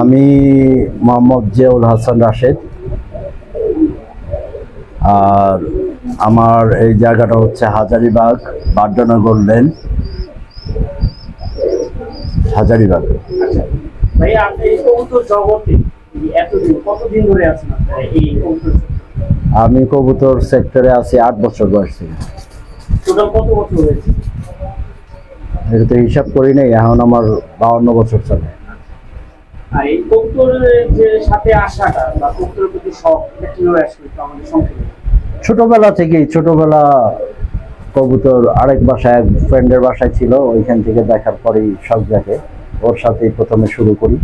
আমি মোহাম্মদ জিয়াউল হাসান রাশেদ। আর আমার এই জায়গাটা হচ্ছে হাজারিবাগ বাড্ডনগর লেন। হাজারিবাগ। আচ্ছা। আমি কবুতর সেক্টরে আছি আট বছর বয়স থেকে। এটা তো হিসাব করি নাই এখন আমার বাউন্ন বছর চলে। আর এই যে সাথে আসাটা বা প্রতি শখ এটা কীভাবে আসবে আমাদের সংক্ষেপে? ছোটবেলা থেকেই ছোটবেলা কবুতর আরেক বাসায় এক ফ্রেন্ডের বাসায় ছিল ওইখান থেকে দেখার পরেই সব জায়গায় ওর সাথেই প্রথমে শুরু করি।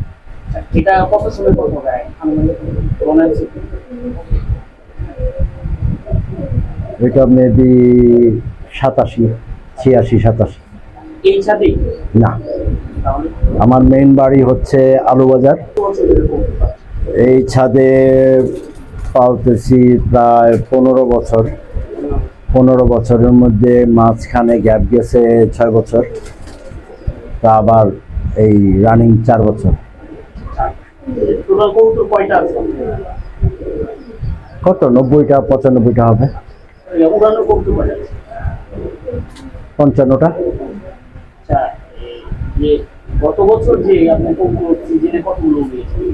আচ্ছা, এটা কত সময় কত মনে এটা মেবি সাতাশি ছিয়াশি সাতাশি। এই না। আমার মেইন বাড়ি হচ্ছে আলুবাজার। কবুতর পালছেন? এই ছাদে পালতেছি প্রায় পনেরো বছর। পনেরো বছরের মধ্যে মাঝখানে গ্যাপ গেছে ছয় বছর। তা আবার এই রানিং চার বছর। কত নব্বইটা পঁচানব্বইটা হবে। পঞ্চান্নটা। যে গত বছর যে আপনি সিজনে কতগুলো উড়িয়েছেন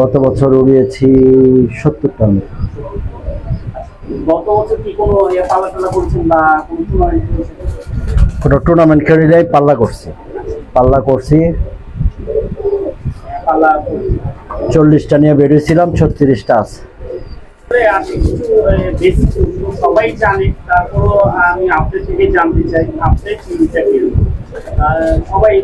গত বছর উড়িয়েছি সত্তরটা মতো। গত বছর কি কোনো পালা করছেন বা কোনো টুর্নামেন্ট কোনো টুর্নামেন্ট খেলে যাই পাল্লা করছি। পাল্লা করছি চল্লিশটা নিয়ে বেরিয়েছিলাম ছত্রিশটা আছে। সবাই জানে তারপরও আমি আপনার থেকে জানতে চাই আপনার কীরকম? সবাই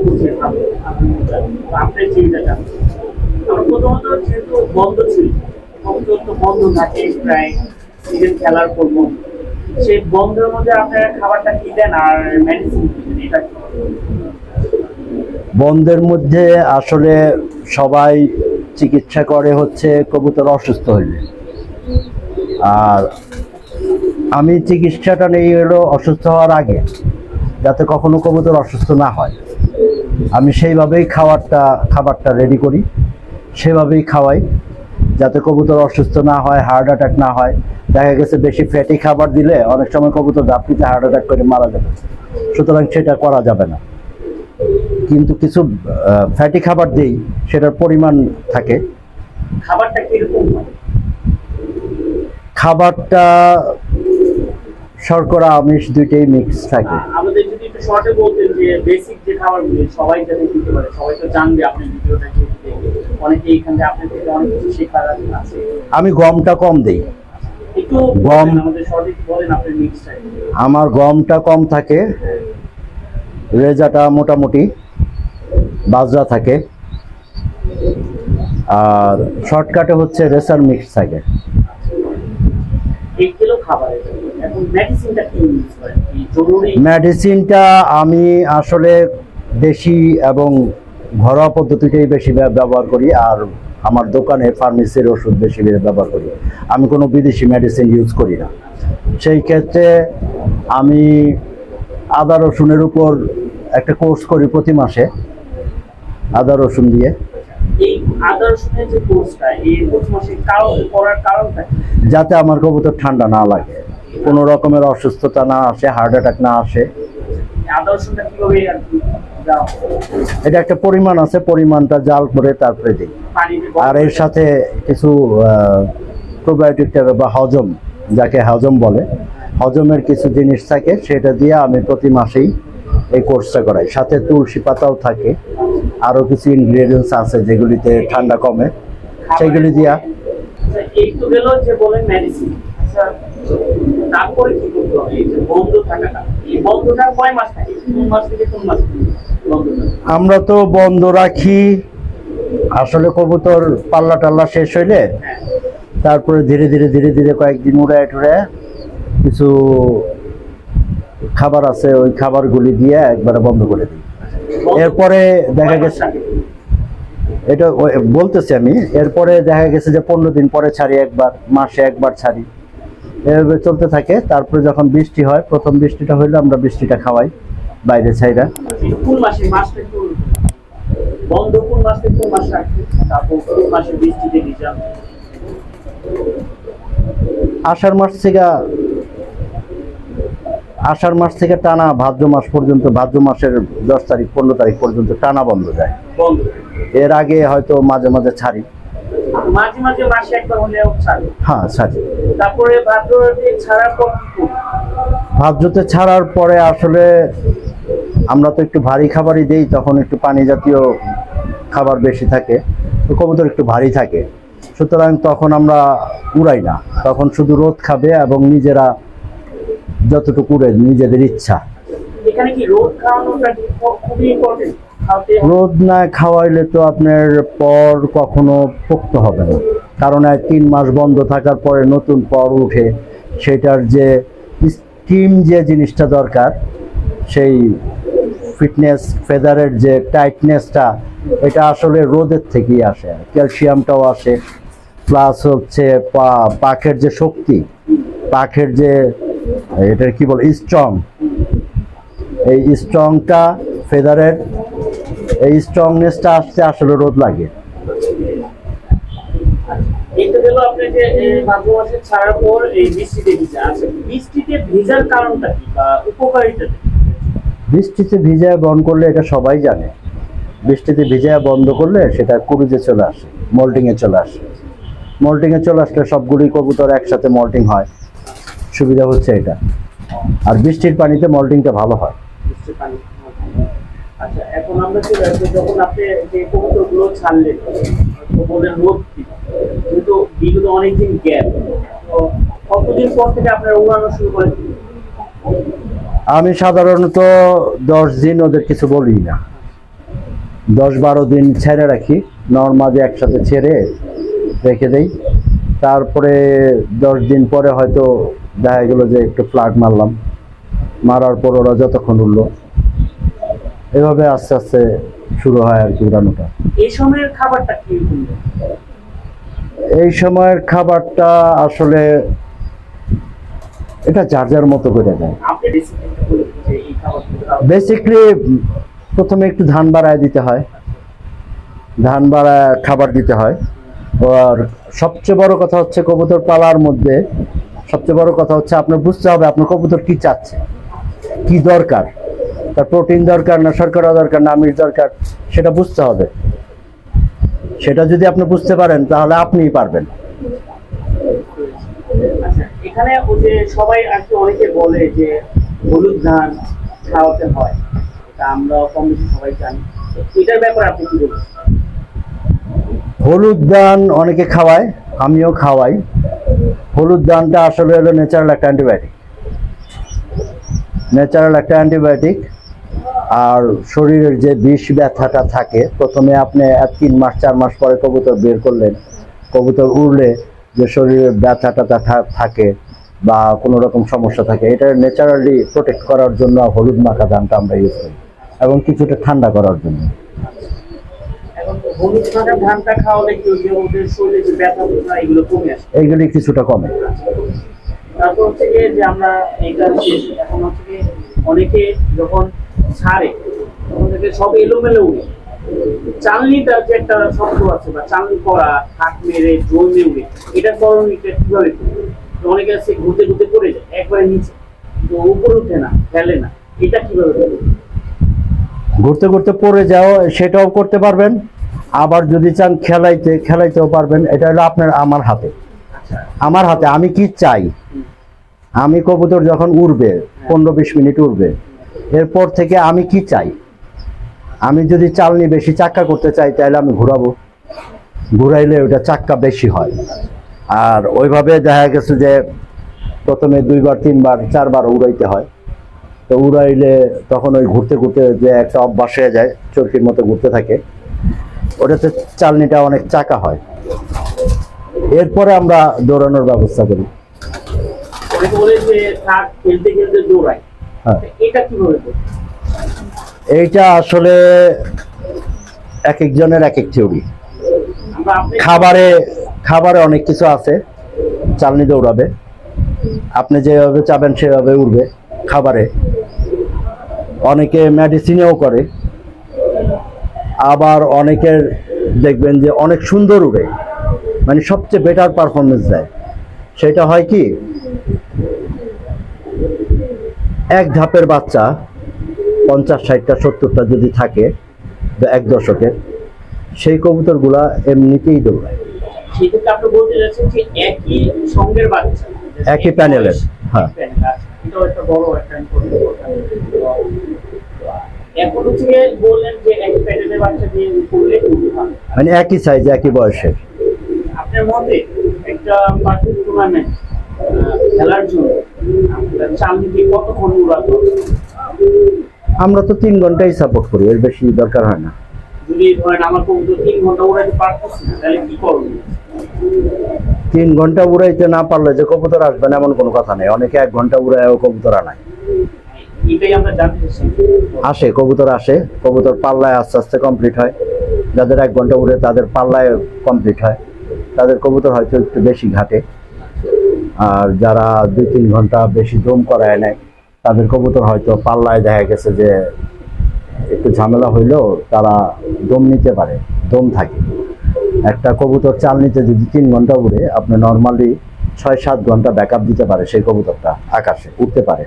প্রথমত যেহেতু বন্ধ ছিল বন্ধ থাকে প্রায় খেলার সেই বন্ধের মধ্যে আপনারা খাবারটা কি দেন আর মেডিসিন বন্ধের মধ্যে আসলে সবাই চিকিৎসা করে হচ্ছে কবুতর অসুস্থ হইলে। আর আমি চিকিৎসাটা নেই হলো অসুস্থ হওয়ার আগে যাতে কখনো কবুতর অসুস্থ না হয়। আমি সেইভাবেই খাবারটা খাবারটা রেডি করি। সেভাবেই খাওয়াই যাতে কবুতর অসুস্থ না হয় হার্ট অ্যাটাক না হয়। দেখা গেছে বেশি ফ্যাটি খাবার দিলে অনেক সময় কবুতর দাপড়িতে হার্ট অ্যাটাক করে মারা যাবে। সুতরাং সেটা করা যাবে না। কিন্তু কিছু ফ্যাটি খাবার দেই সেটার পরিমাণ থাকে। খাবারটা কীরকম খাবারটা শর্করা আমিষ দুইটাই মিক্স থাকে আ- আমাদের যদি একটু শর্টে বলতেন যে বেসিক যে খাবারগুলো সবাই যাতে দিতে পারে সবাই তো জানবে ভিডিওটা যেহেতু অনেকে এখান থেকে আপনার থেকে অনেক কিছু শেখার আছে। আমি গমটা কম দেই। একটু গম। আমাদের শর্টে বলেন আপনার মিক্সটা আমার গমটা কম থাকে রেজাটা মোটামুটি বাজরা থাকে। আর শর্টকাটে হচ্ছে রেসার মিক্স থাকে। এক কিলো খাবার এখন মেডিসিনটা কি ইউজ করেন? মেডিসিনটা আমি আসলে দেশি এবং ঘরোয়া পদ্ধতিটাই বেশি ব্যবহার করি আর আমার দোকানে ফার্মেসির ওষুধ বেশি ব্যবহার করি। আমি কোনো বিদেশি মেডিসিন ইউজ করি না। সেই ক্ষেত্রে আমি আদা রসুনের উপর একটা কোর্স করি প্রতি মাসে আদা রসুন দিয়ে? যাতে আমার কবুতর ঠান্ডা না লাগে। কোনো রকমের অসুস্থতা না আসে হার্ট অ্যাটাক না আসে? এটা একটা পরিমাণ আছে, পরিমাণটা জাল করে তারপরে দিই। আর এর সাথে কিছু প্রোবায়োটিক বা হজম, যাকে হজম বলে, হজমের কিছু জিনিস থাকে, সেটা দিয়ে আমি প্রতি মাসেই এই কোর্সটা করাই। সাথে তুলসী পাতাও থাকে আরও কিছু ইনগ্রেডিয়েন্টস আছে যেগুলিতে ঠান্ডা কমে সেইগুলি দিয়া তারপরে কি করতে হবে? এই যে বন্ধ থাকাটা। এই বন্ধটা কয় মাস থাকে? কোন মাস থেকে কোন মাস আমরা তো বন্ধ রাখি। আসলে কবুতর পাল্লা টাল্লা শেষ হইলে হ্যাঁ। তারপরে ধীরে ধীরে ধীরে ধীরে কয়েকদিন উড়ায় টুড়ে কিছু খাবার আছে ওই খাবারগুলি দিয়ে একবারে বন্ধ করে দিই। এরপরে দেখা গেছে এটা বলতেছি আমি। এরপরে দেখা গেছে যে পনেরো দিন পরে ছাড়ি একবার মাসে একবার ছাড়ি। এভাবে চলতে থাকে। তারপরে যখন বৃষ্টি হয় প্রথম বৃষ্টিটা হইলে আমরা বৃষ্টিটা খাওয়াই বাইরে ছাইরা। কোন মাসে? মাসটা একটু বন্ধ কোন মাসে কোন মাসে রাখবেন তারপর কোন মাসে বৃষ্টিতে ভিজান আষাঢ় মাস থেকে আষাঢ় মাস থেকে টানা ভাদ্র মাস পর্যন্ত ভাদ্র মাসের দশ তারিখ পনেরো তারিখ পর্যন্ত টানা বন্ধ যায়। এর আগে হয়তো মাঝে মাঝে ছাড়ি। মাঝে মাঝে মাসে একবার হলেও ছাড়ে। হ্যাঁ ছাড়ি। তারপরে ভাদ্রতে ছাড়ার পর ভাদ্রতে ছাড়ার পরে আসলে আমরা তো একটু ভারী খাবারই দেই তখন একটু পানি জাতীয় খাবার বেশি থাকে তো কবুতর একটু ভারী থাকে। সুতরাং তখন আমরা উড়াই না তখন শুধু রোদ খাবে এবং নিজেরা যতটুকু উড়ে নিজেদের ইচ্ছা। রোদ না খাওয়াইলে তো আপনার পর কখনো পোক্ত হবে না। কারণ এক তিন মাস বন্ধ থাকার পরে নতুন পর উঠে সেটার যে স্টিম যে জিনিসটা দরকার, সেই ফিটনেস, ফেদারের যে টাইটনেসটা এটা আসলে রোদের থেকেই আসে, ক্যালসিয়ামটাও আসে। প্লাস হচ্ছে পা- পাখের যে শক্তি, পাখের যে এটার কি বলে স্ট্রং এই স্ট্রংটা ফেদারের, এই স্ট্রংনেসটা আসতে আসলে রোদ লাগে। এটা গেল আপনি যে ভাদ্র মাসে ছাড়ার পর এই বৃষ্টিতে ভিজা। আচ্ছা বৃষ্টিতে ভেজার কারণটা কি বা উপকারিতা বৃষ্টিতে ভিজায় বন্ধ করলে এটা সবাই জানে। বৃষ্টিতে ভিজায় বন্ধ করলে সেটা কুরুজে চলে আসে মল্টিংয়ে চলে আসে। মল্টিংয়ে চলে আসলে সবগুলি কবুতর একসাথে মল্টিং হয়। সুবিধা হচ্ছে এটা। আর বৃষ্টির পানিতে মল্টিংটা ভালো হয়। আচ্ছা এখন আমরা যখন আপনি যে কবুতর ছাড়লেন তো রোদ বিগত অনেকদিন গ্যাপ কতদিন পর থেকে আপনারা উড়ানো শুরু করেন? আমি সাধারণত দশ দিন ওদের কিছু বলি না। দশ বারো দিন ছেড়ে রাখি। নর্মালি একসাথে ছেড়ে রেখে দেই। তারপরে দশ দিন পরে হয়তো দেখা গেলো যে একটু ফ্লাগ মারলাম। মারার পর ওরা যতক্ষণ উঠল এভাবে আস্তে আস্তে শুরু হয় আর কি উড়ানোটা। এই সময়ের খাবারটা কি? এই সময়ের খাবারটা আসলে এটা যার যার মতো করে দেয়। বেসিকলি প্রথমে একটু ধান বাড়ায় দিতে হয়। ধান বাড়ায় খাবার দিতে হয়। আর সবচেয়ে বড় কথা হচ্ছে কবুতর পালার মধ্যে সবচেয়ে বড় কথা হচ্ছে আপনার বুঝতে হবে আপনার কবুতর কি চাচ্ছে কি দরকার তার প্রোটিন দরকার না শর্করা দরকার না আমিষ দরকার সেটা বুঝতে হবে। সেটা যদি আপনি বুঝতে পারেন তাহলে আপনিই পারবেন। আচ্ছা এখানে ওই যে সবাই আর অনেকে বলে যে হলুদ ধান খাওয়াতে হয় এটা আমরা কম বেশি সবাই জানি। এটার ব্যাপারে আপনি কি বলবেন? হলুদ দান অনেকে খাওয়ায় আমিও খাওয়াই। হলুদ দানটা আসলে হলো ন্যাচারাল একটা অ্যান্টিবায়োটিক ন্যাচারাল একটা অ্যান্টিবায়োটিক আর শরীরের যে বিষ ব্যথাটা থাকে প্রথমে আপনি এক তিন মাস চার মাস পরে কবুতর বের করলেন। কবুতর উড়লে যে শরীরের ব্যথাটা থাকে বা কোনো রকম সমস্যা থাকে এটা ন্যাচারালি প্রোটেক্ট করার জন্য হলুদ মাখা দানটা আমরা ইউজ করি এবং কিছুটা ঠান্ডা করার জন্য। এইগুলি কিছুটা কমে। তারপর হচ্ছে যে আমরা এইটা শেষ এখন হচ্ছে অনেকে যখন ছাড়ে। থেকে সব এলোমেলো উড়ে। চালনিটা যে একটা শব্দ আছে বা চালনি করা হাত মেরে জমে উড়ে এটার করণীয়টা কীভাবে করবে? অনেকে আছে ঘুরতে ঘুরতে পড়ে যায় একবারে নিচে। তো উপরে উঠে না ফেলে না। এটা কীভাবে করবে? ঘুরতে ঘুরতে পড়ে যাও সেটাও করতে পারবেন। আবার যদি চান খেলাইতে খেলাইতেও পারবেন। এটা হলো আপনার আমার হাতে। আচ্ছা। আমার হাতে আমি কি চাই। আমি কবুতর যখন উড়বে পনেরো বিশ মিনিট উড়বে এরপর থেকে আমি কি চাই? আমি যদি চালনি বেশি চাক্কা করতে চাই, তাহলে আমি ঘোরাবো। ঘুরাইলে ওটা চাক্কা বেশি হয়। আর ওইভাবে দেখা গেছে যে প্রথমে দুইবার, তিনবার, চারবার উড়াইতে হয়। তো উড়াইলে তখন ওই ঘুরতে ঘুরতে যে একটা অভ্যাস হয়ে যায়, চরকির মতো ঘুরতে থাকে। ওটাতে চালনিটা অনেক চাকা হয়। এরপরে আমরা দৌড়ানোর ব্যবস্থা করি। খেলতে খেলতে হ্যাঁ এটা কীভাবে এইটা আসলে এক একজনের এক এক থিওরি। খাবারে খাবারে অনেক কিছু আছে চালনি দৌড়াবে। আপনি যেভাবে চাবেন সেভাবে উঠবে খাবারে। অনেকে মেডিসিনেও করে। আবার অনেকের দেখবেন যে অনেক সুন্দর উড়ে। মানে সবচেয়ে বেটার পারফরমেন্স দেয়। সেটা হয় কি? এক ধাপের বাচ্চা পঞ্চাশ ষাটটা সত্তরটা যদি থাকে এক দশকের সেই কবুতরগুলা এমনিতেই দৌড়ায়। একই প্যানেলের, হ্যাঁ। মানে একই সাইজ একই বয়সের। আপনার মতে একটা টুর্নামেন্ট খেলার জন্য। চান্দিকে কতক্ষণ উড়াতো আমরা তো তিন ঘন্টাই সাপোর্ট করি এর বেশি দরকার হয় না। যদি ধরেন আমার কবুতর তিন ঘণ্টা উড়াইতে পারতেছি না তাহলে কি করবেন তিন ঘণ্টা উড়াইতে না পারলে যে কবুতর আসবে না এমন কোনো কথা নেই। অনেকে এক ঘণ্টা উড়ায়ও কবুতর আনায়। চাচ্ছি। আসে কবুতর আসে। কবুতর পাল্লায় আস্তে আস্তে কমপ্লিট হয়। যাদের এক ঘণ্টা উড়ে তাদের পাল্লায় কমপ্লিট হয়। তাদের কবুতর হয়তো একটু বেশি ঘাটে। আর যারা দুই তিন ঘণ্টা বেশি দম করায় নেয় তাদের কবুতর হয়তো পাল্লায় দেখা গেছে যে একটু ঝামেলা হইলেও তারা দম নিতে পারে, দম থাকে। একটা কবুতর চাল নিতে যদি তিন ঘণ্টা উড়ে, আপনি নর্মালি ছয় সাত ঘণ্টা ব্যাকআপ দিতে পারে সেই কবুতরটা আকাশে উঠতে পারে।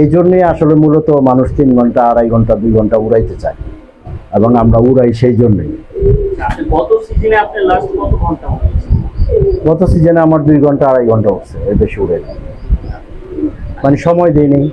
এই জন্যই আসলে মূলত মানুষ তিন ঘণ্টা, আড়াই ঘণ্টা, দুই ঘণ্টা উড়াইতে চায়। এবং আমরা উড়াই সেই জন্যই। আপনি সিজনে আপনার লাস্ট কত ঘণ্টা গত সিজনে আমার দুই ঘণ্টা, আড়াই ঘণ্টা হচ্ছে, এর বেশি উড়ে মানে সময় দিই নেই।